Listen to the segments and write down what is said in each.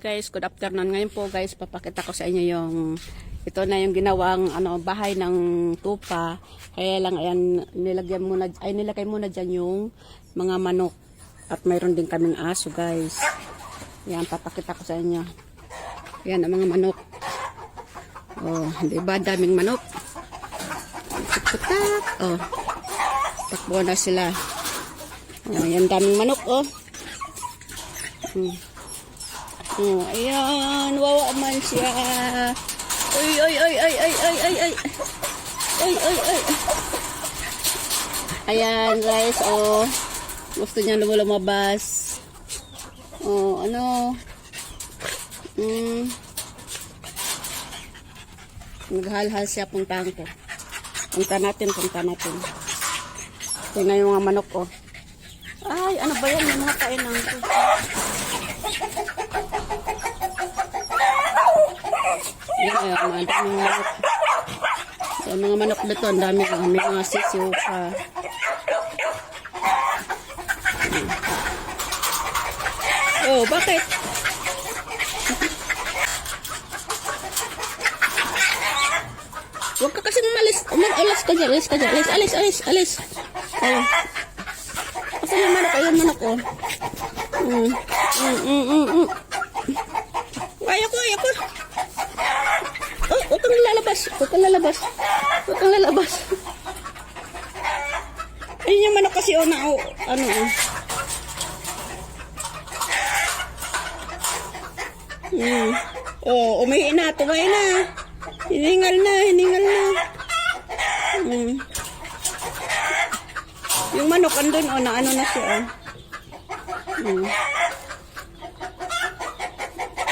guys, good afternoon. Ngayon po guys, papakita ko sa inyo yung ito na yung ginawang ano bahay ng tupa. Kaya lang ayan nilagyan muna ay nilagay muna diyan yung mga manok at mayroon din kaming aso guys. Yan papakita ko sa inyo. Yan ang mga manok. Oh, di ba daming manok? Tutak. Oh. Takbo na sila. Oh, yan daming manok oh. Hmm. Oh, ayan, wawa man siya. Ay, ay, ay, ay, ay, ay, ay, ay. Ay, ay, ay. Ayan, guys, oh. Gusto niya lumabas. Oh, ano? Hmm. Naghalhal siya, puntahan ko. Punta natin, punta natin. Tingnan yung mga manok, oh. Ay, ano ba yan? Yung mga kainan ko. Yan, ay, mga daming manok. Yan, mga manok dito, ang dami. May mga sisiw pa. Oh, bakit? Huwag ka kasi umalis. Umal alis ka dyan. Alis ka dyan. Alis, alis, alis, alis. Oh. Kasi yung manok, ayun manok, oh. Mm. Mm, mm, mm, mm. Ay, ako, ay, ako. Oh, huwag kang lalabas. Huwag kang lalabas. Huwag kang lalabas. Ayun yung manok kasi, oh, na, oh, ano, oh. Hmm. Oh, umihi na, tumay na. Hiningal na, hiningal na. Hmm. Yung manok andun, oh, na ano na siya, oh. Hmm.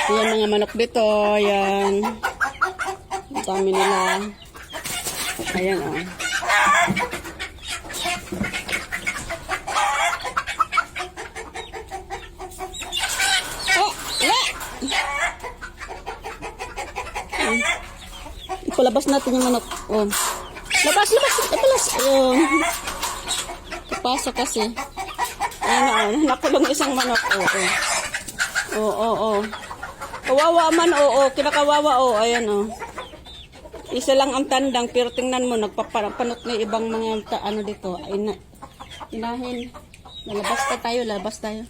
Yan mga manok dito, yan. Ang dami nila. Ayan, oh. Oh, wala! Ipalabas natin yung manok. Oh. Labas, labas, labas. Ayun. Papasok kasi. Na, oh. Nakulong isang manok. Oo, oh, oh. Oo, oh, oh, Kawawa man, oo. Oh, Kinakawawa, oo. Oh. Ayan, oh. Isa lang ang tandang, pero tingnan mo, nagpapanot na ibang mga ta, ano dito. Ay, na, inahin. Lalabas ka tayo, lalabas tayo.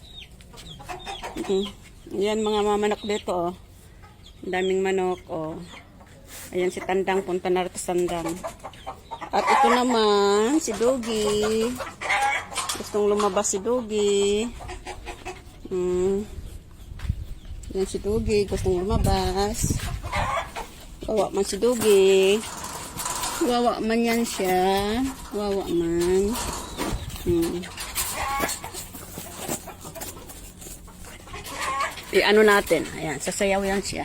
Mm. Yan mga mamanok dito, oh. Daming manok, oh. Ayan si Tandang, punta na rito Tandang. At ito naman, si Dogi. Gustong lumabas si Dogi. Hmm. Yan si Dogi, gustong lumabas. Wawa man si Dogi. Wawa man yan siya. Wawa man. Hmm. I-ano natin. Ayan, sasayaw yan siya.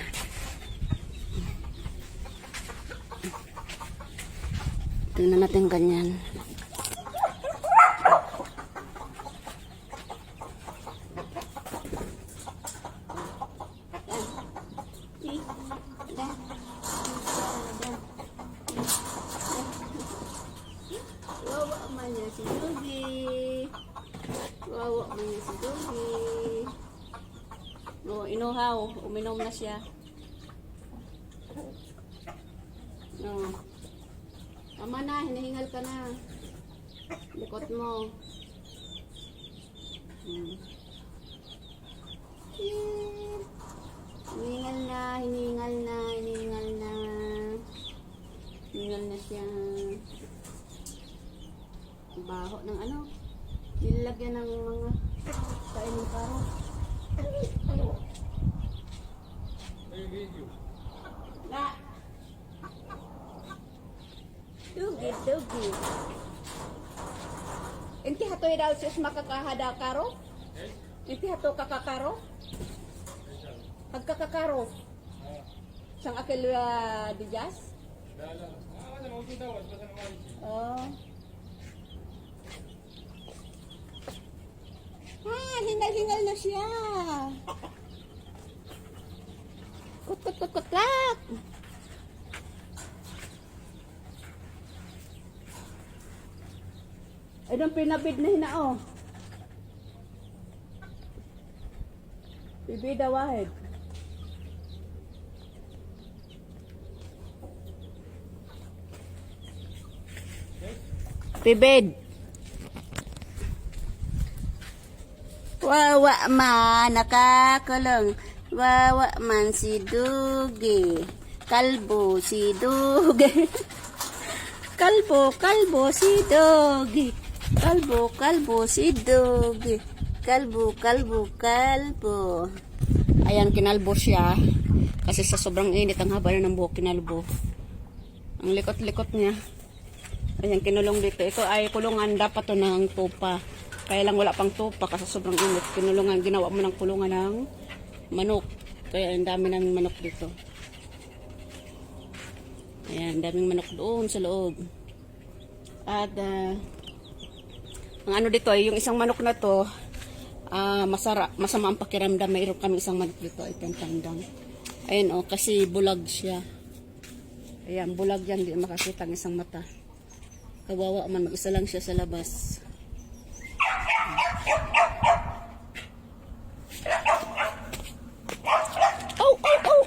Tingnan natin ganyan. Wawa man yan si Dugi. Wawa man yan si Dugi. No, inuhaw. Uminom na siya. No. Tama na, hinahingal ka na. Likot mo. Hmm. Hiningal na, hiningal na, hiningal na. Hiningal na siya. Ang Baho ng ano. Nilagyan ng mga kain ng karo. Na. Dugi, dugi. Inti hatoy daw sis makakahada karo? Inti hato kakakaro? Pagkakakaro? Sang akil uh, di jas? Oh. Ah, hingal-hingal na siya. Kut, kut, kut, kut, klak. Ay, doon pinabid na hina, oh. hinao. Bibida wahid. Bibid. Wawa man, nakakulong. Wawa man si Dugi. Kalbo si Dugi. kalbo, kalbo si Dugi. Kalbo, kalbo si Dugi. Kalbo, kalbo, kalbo. Ayan, kinalbo siya. Kasi sa sobrang init, ang haba ng buhok kinalbo. Ang likot-likot niya. Ayan, kinulong dito. Ito ay kulungan dapat to ng tupa. Kaya lang wala pang tupa kasi sobrang init. Kinulungan, ginawa mo ng kulungan ng manok. Kaya ang dami ng manok dito. Ayan, daming manok doon sa loob. At, ah, ang ano dito, yung isang manok na to, ah masara, masama ang pakiramdam. Mayroon kami isang manok dito, itong tandang. Ayan oh, kasi bulag siya. Ayan, bulag yan, hindi makakita ang isang mata. Kawawa man, mag-isa lang siya sa labas. Oh, oh, oh!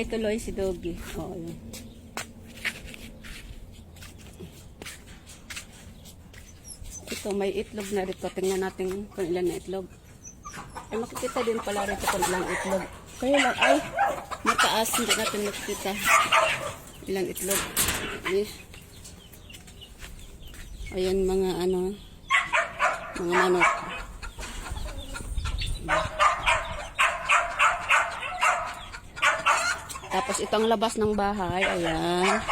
Mag-iingay tuloy si Doggy. Oo, yun. Ito, may itlog na rito. Tingnan natin kung ilan na itlog. Ay, makikita din pala rito kung ilang itlog. Kaya lang, ay, mataas. Hindi natin makikita ilang itlog. Eh. Ayan, mga ano, mga manok. Tapos itong labas ng bahay, ayan.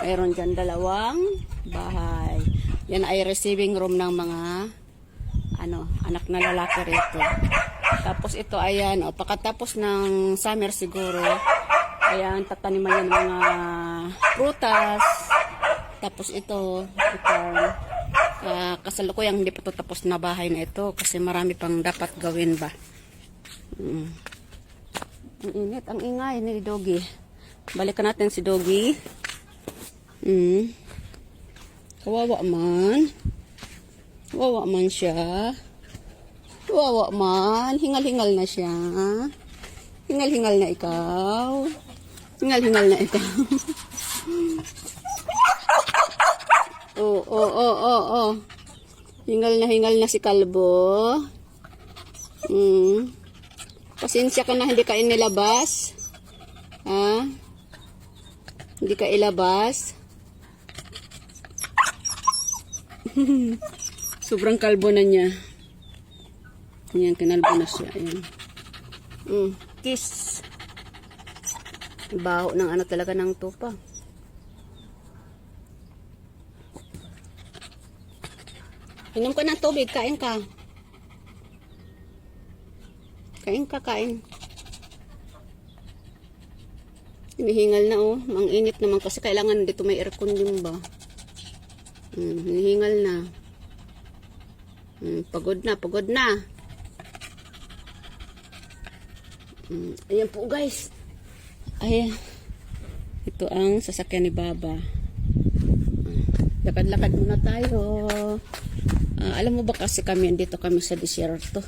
Mayroon dyan dalawang bahay. Yan ay receiving room ng mga ano, anak na lalaki rito. Tapos ito, ayan, o, pagkatapos ng summer siguro, ayan, tataniman yan mga prutas. Tapos ito, ito, uh, kasalukuyang hindi pa tapos na bahay na ito kasi marami pang dapat gawin ba. Mm. Ang init, ang ingay ni Doggy. Balikan natin si Doggy. Mm. Kawawa man. Kawawa man siya. Kawawa man. Hingal-hingal na siya. Hingal-hingal na ikaw. Hingal-hingal na ikaw. Oo, oo, oo, oo. Hingal na hingal na si Kalbo. Mm. Pasensya ka na hindi ka inilabas. Ha? Hindi ka ilabas. Sobrang kalbo na niya. Ayan, kinalbo na siya. Ayan. Mm, kiss. Baho ng ano talaga ng tupa. Inom ka ng tubig, kain ka. Kain ka, kain. Hinihingal na oh. Ang init naman kasi kailangan dito may aircon din ba. Hmm, hinihingal na. Hmm, pagod na, pagod na. Hmm, ayan po guys. Ayan. Ito ang sasakyan ni Baba. Lakad-lakad muna tayo. Ah, alam mo ba kasi kami, dito kami sa desierto.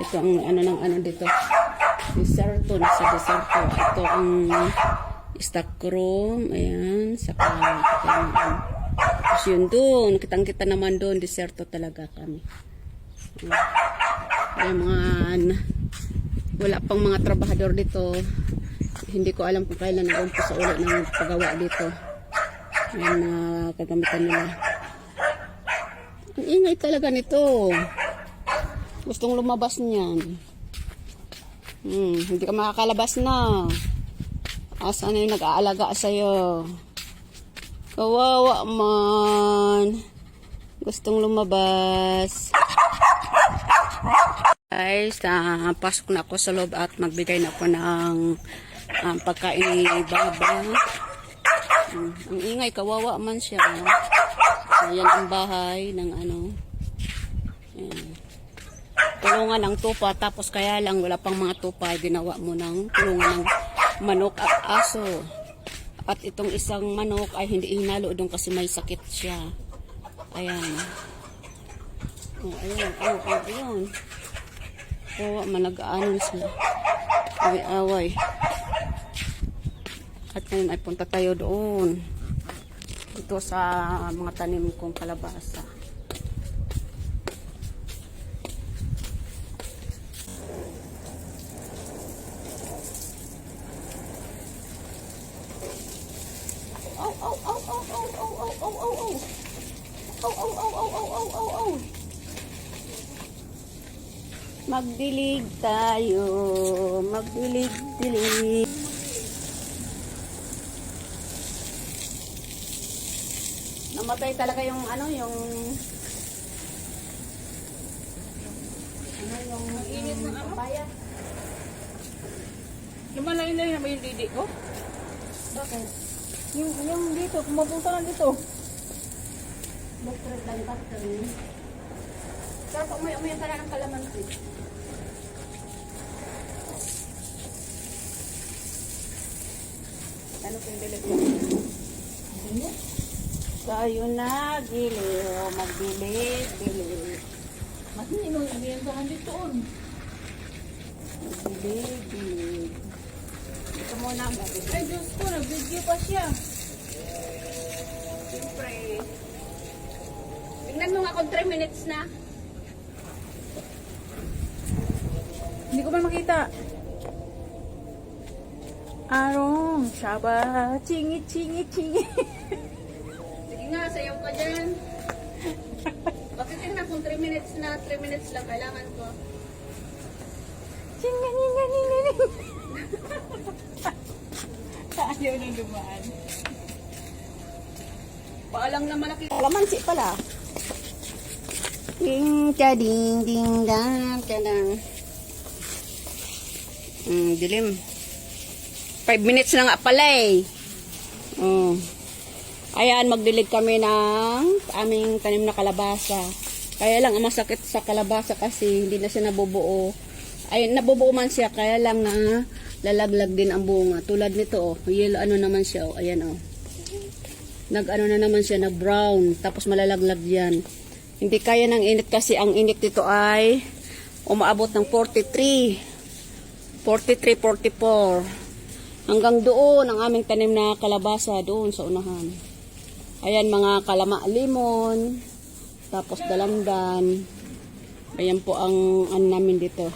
Ito ang ano ng ano dito. Desierto, nasa desierto. Ito ang stock room. Ayan, saka ayan, tapos yun doon, kitang kita naman doon, desierto talaga kami. Ayan, mga wala pang mga trabahador dito. Hindi ko alam kung kailan nag-umpisa ulit ng paggawa dito. Ayan na kagamitan nila. Ang ingay talaga nito. Gustong lumabas niyan. Hmm, hindi ka makakalabas na. Asan na yung nag-aalaga sa'yo? Kawawa man. Gustong lumabas. Guys, ah, pasok na ako sa loob at magbigay na ako ng ah, pagkain ni Baba. Hmm, ang ingay, kawawa man siya. Ayan ang bahay ng ano. Ayan. Tulungan ng tupa, tapos kaya lang wala pang mga tupa, ginawa mo ng tulungan ng manok at aso. At itong isang manok ay hindi hinalo doon kasi may sakit siya. Ayan. Oh, ayan, oh, oh, ayan. Kawawa man, nag-aanon sila. Away-away. At ngayon ay punta tayo doon. Dito sa mga tanim kong kalabasa. Oh, oh, oh, oh, oh, oh, oh, oh. Magdilig tayo, magdilig-dilig. Namatay talaga yung ano, yung ano yung init ng papaya. Lumalayo na naman yung didi ko. Bakit? Yung, yung dito, pumapunta na dito. Buktrot lang ba ito yun? Sarap, umay-umay pala ng kalamansi. Ano kung dilit mo? So, ayun na, gilid. O, magbilid, bilid. Mas ninong ibiyan sa kandito on. Magbilid, bilid. Ito muna. Ay, Diyos ko, nag-video pa siya. Siyempre. Tingnan mo nga kung 3 minutes na. Hindi ko man makita. Arong, Shaba, chingi, chingi, chingi. Sige nga, sayaw ka dyan. Bakit tingnan kung 3 minutes na, 3 minutes lang kailangan ko. Chinga, ninga, ninga, ninga. Ayaw na dumaan. Paalang na malaki. Kalamansi pala. Ding cha ding ding dang cha dang. Hmm, dilim. Five minutes na nga pala eh. Oh. Ayan, magdilig kami ng aming tanim na kalabasa. Kaya lang, ang masakit sa kalabasa kasi hindi na siya nabubuo. Ay, nabubuo man siya, kaya lang na lalaglag din ang bunga. Tulad nito, oh. Yellow, ano naman siya, oh. Ayan, oh nag-ano na naman siya na brown tapos malalaglag yan hindi kaya ng init kasi ang init dito ay umaabot ng 43 43, 44 hanggang doon ang aming tanim na kalabasa doon sa unahan. Ayan mga kalama limon tapos dalandan. Ayan po ang ano namin dito.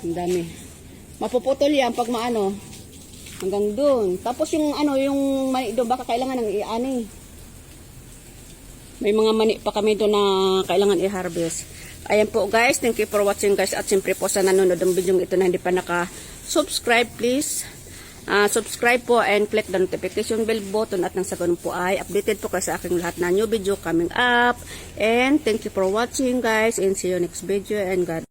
Ang dami. Mapuputol yan pag maano. Hanggang doon. Tapos yung ano, yung mani doon, baka kailangan ng iani. May mga mani pa kami doon na kailangan i-harvest. Ayan po guys, thank you for watching guys. At siyempre po sa nanonood ng video ito na hindi pa naka-subscribe, please. Ah, subscribe po and click the notification bell button at nang sa ganun po ay updated po kayo sa aking lahat na new video coming up. And thank you for watching guys and see you next video and God